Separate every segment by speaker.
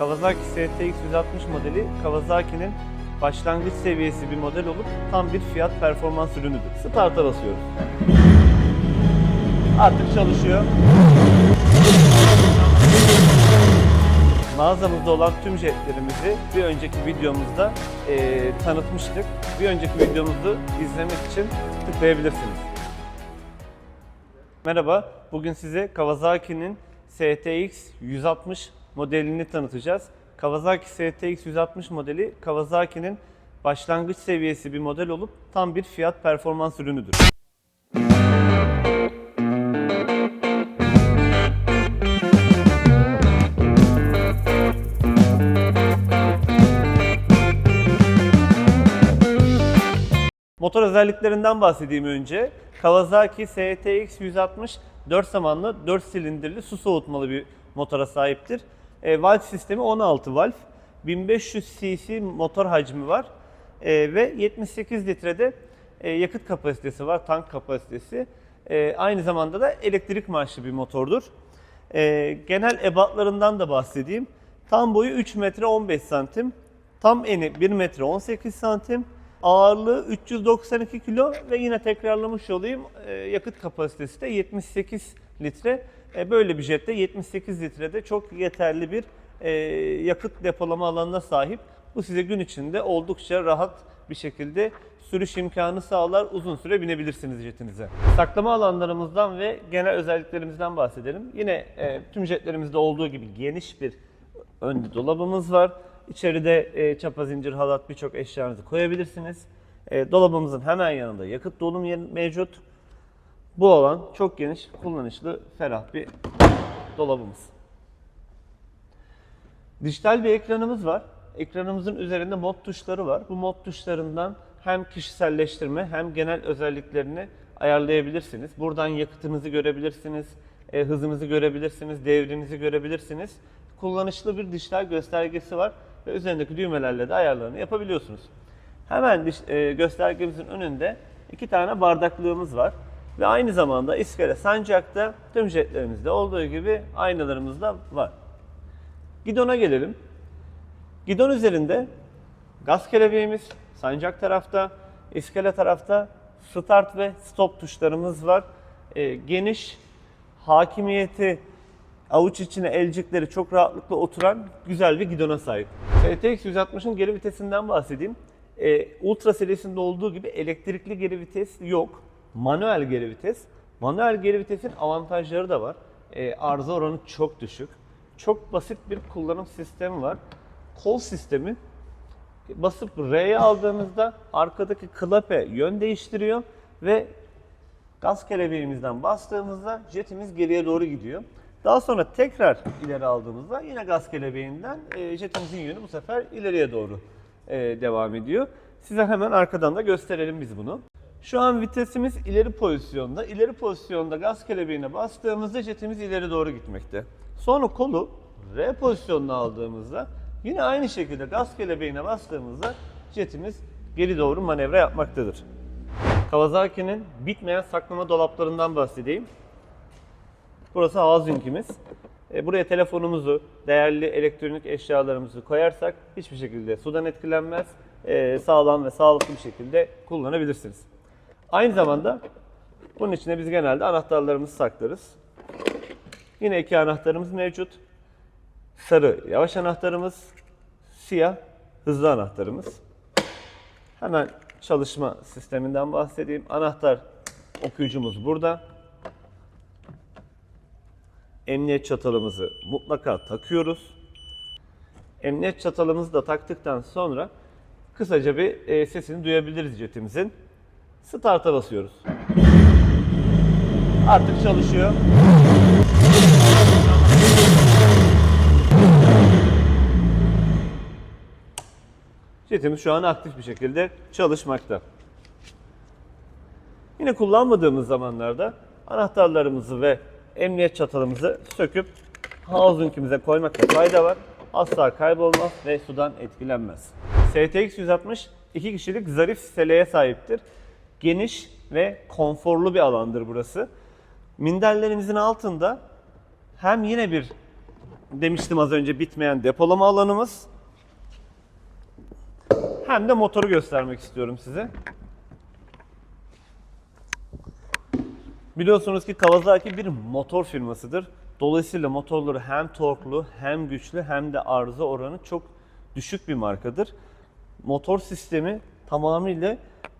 Speaker 1: Kawasaki STX 160 modeli Kawasaki'nin başlangıç seviyesi bir model olup tam bir fiyat performans ürünüdür. Start'a basıyoruz. Artık çalışıyor. Mağazamızda olan tüm jetlerimizi bir önceki videomuzda eee, tanıtmıştık. Bir önceki videomuzu izlemek için tıklayabilirsiniz. Merhaba, bugün size Kawasaki'nin STX 160 modelini tanıtacağız. Kawasaki STX 160 modeli Kawasaki'nin başlangıç seviyesi bir model olup tam bir fiyat performans ürünüdür. Motor özelliklerinden bahsedeyim önce. Kawasaki STX 160 4 zamanlı 4 silindirli su soğutmalı bir motora sahiptir. E, valve sistemi 16 valve. 1500 cc motor hacmi var. E, ve 78 litrede e, yakıt kapasitesi var, tank kapasitesi. E, aynı zamanda da elektrik marşlı bir motordur. E, genel ebatlarından da bahsedeyim. Tam boyu 3 metre 15 santim. Tam eni 1 metre 18 santim. Ağırlığı 392 kilo ve yine tekrarlamış olayım e, yakıt kapasitesi de 78 litre. E, Böyle bir jette 78 litrede çok yeterli bir e, yakıt depolama alanına sahip. Bu size gün içinde oldukça rahat bir şekilde sürüş imkanı sağlar. Uzun süre binebilirsiniz jetinize. Saklama alanlarımızdan ve genel özelliklerimizden bahsedelim. Yine e, tüm jetlerimizde olduğu gibi geniş bir önde dolabımız var. İçeride e, çapa zincir halat birçok eşyanızı koyabilirsiniz. E, dolabımızın hemen yanında yakıt dolum mevcut. Bu alan çok geniş, kullanışlı, ferah bir dolabımız. Dijital bir ekranımız var. Ekranımızın üzerinde mod tuşları var. Bu mod tuşlarından hem kişiselleştirme hem genel özelliklerini ayarlayabilirsiniz. Buradan yakıtınızı görebilirsiniz, e, hızınızı görebilirsiniz, devrinizi görebilirsiniz. Kullanışlı bir dijital göstergesi var ve üzerindeki düğmelerle de ayarlarını yapabiliyorsunuz. Hemen e, göstergemizin önünde iki tane bardaklığımız var. Ve aynı zamanda iskele sancakta tüm jetlerimizde olduğu gibi aynalarımız da var. Gidona gelelim. Gidon üzerinde gaz kelebeğimiz, sancak tarafta, iskele tarafta start ve stop tuşlarımız var. Ee, geniş, hakimiyeti, avuç içine elcikleri çok rahatlıkla oturan güzel bir gidona sahip. STX 160'ın geri vitesinden bahsedeyim. Ee, Ultra serisinde olduğu gibi elektrikli geri vites yok. Manuel geri vites. Manuel geri vitesin avantajları da var. Ee, arıza oranı çok düşük. Çok basit bir kullanım sistemi var. Kol sistemi basıp R'ye aldığımızda arkadaki klape yön değiştiriyor ve gaz kelebeğimizden bastığımızda jetimiz geriye doğru gidiyor. Daha sonra tekrar ileri aldığımızda yine gaz kelebeğinden e, jetimizin yönü bu sefer ileriye doğru e, devam ediyor. Size hemen arkadan da gösterelim biz bunu. Şu an vitesimiz ileri pozisyonda. İleri pozisyonda gaz kelebeğine bastığımızda jetimiz ileri doğru gitmekte. Sonra kolu R pozisyonuna aldığımızda yine aynı şekilde gaz kelebeğine bastığımızda jetimiz geri doğru manevra yapmaktadır. Kawasaki'nin bitmeyen saklama dolaplarından bahsedeyim. Burası housing'imiz. E, Buraya telefonumuzu, değerli elektronik eşyalarımızı koyarsak hiçbir şekilde sudan etkilenmez. E, Sağlam ve sağlıklı bir şekilde kullanabilirsiniz. Aynı zamanda bunun içine biz genelde anahtarlarımızı saklarız. Yine iki anahtarımız mevcut. Sarı yavaş anahtarımız, siyah hızlı anahtarımız. Hemen çalışma sisteminden bahsedeyim. Anahtar okuyucumuz burada. Emniyet çatalımızı mutlaka takıyoruz. Emniyet çatalımızı da taktıktan sonra kısaca bir e, sesini duyabiliriz jetimizin. Start'a basıyoruz. Artık çalışıyor. Jetimiz şu an aktif bir şekilde çalışmakta. Yine kullanmadığımız zamanlarda anahtarlarımızı ve emniyet çatalımızı söküp housing'imize koymakta fayda var. Asla kaybolmaz ve sudan etkilenmez. STX 160 iki kişilik zarif seleye sahiptir. Geniş ve konforlu bir alandır burası. Minderlerimizin altında hem yine bir demiştim az önce bitmeyen depolama alanımız. Hem de motoru göstermek istiyorum size. Biliyorsunuz ki Kawasaki bir motor firmasıdır. Dolayısıyla motorları hem torklu hem güçlü hem de arıza oranı çok düşük bir markadır. Motor sistemi tamamıyla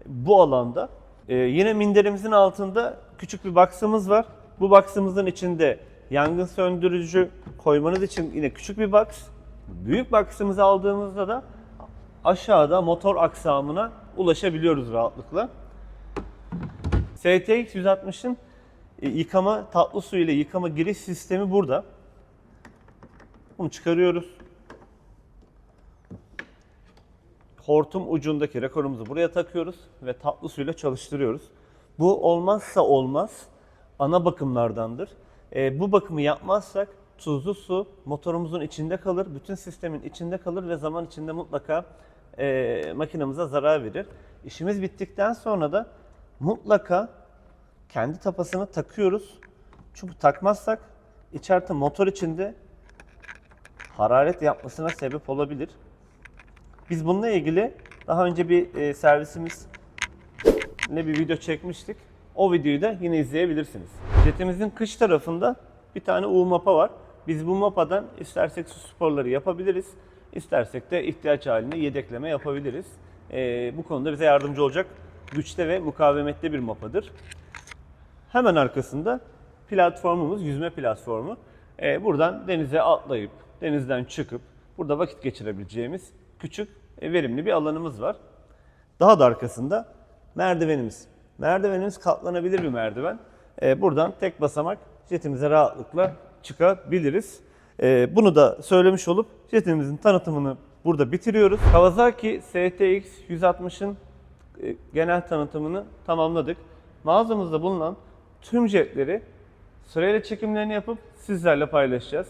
Speaker 1: bu alanda. Ee, yine minderimizin altında küçük bir box'ımız var. Bu box'ımızın içinde yangın söndürücü koymanız için yine küçük bir box. Büyük box'ımızı aldığımızda da aşağıda motor aksamına ulaşabiliyoruz rahatlıkla. STX 160'ın e, yıkama tatlı su ile yıkama giriş sistemi burada. Bunu çıkarıyoruz. Hortum ucundaki rekorumuzu buraya takıyoruz ve tatlı suyla çalıştırıyoruz. Bu olmazsa olmaz ana bakımlardandır. E, bu bakımı yapmazsak tuzlu su motorumuzun içinde kalır, bütün sistemin içinde kalır ve zaman içinde mutlaka e, makinamıza zarar verir. İşimiz bittikten sonra da mutlaka kendi tapasını takıyoruz. Çünkü takmazsak içeride motor içinde hararet yapmasına sebep olabilir. Biz bununla ilgili daha önce bir e, servisimiz ne bir video çekmiştik. O videoyu da yine izleyebilirsiniz. Jetimizin kış tarafında bir tane U mapa var. Biz bu mapadan istersek su sporları yapabiliriz. istersek de ihtiyaç halinde yedekleme yapabiliriz. E, bu konuda bize yardımcı olacak güçte ve mukavemetli bir mapadır. Hemen arkasında platformumuz, yüzme platformu. Ee, buradan denize atlayıp, denizden çıkıp burada vakit geçirebileceğimiz küçük, verimli bir alanımız var. Daha da arkasında merdivenimiz. Merdivenimiz katlanabilir bir merdiven. Ee, buradan tek basamak jetimize rahatlıkla çıkabiliriz. Ee, bunu da söylemiş olup jetimizin tanıtımını burada bitiriyoruz. Kawasaki STX 160'ın e, genel tanıtımını tamamladık. Mağazamızda bulunan tüm jetleri sırayla çekimlerini yapıp sizlerle paylaşacağız.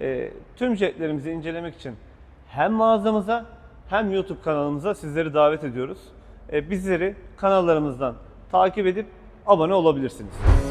Speaker 1: E, tüm jetlerimizi incelemek için hem mağazamıza hem YouTube kanalımıza sizleri davet ediyoruz. E, bizleri kanallarımızdan takip edip abone olabilirsiniz.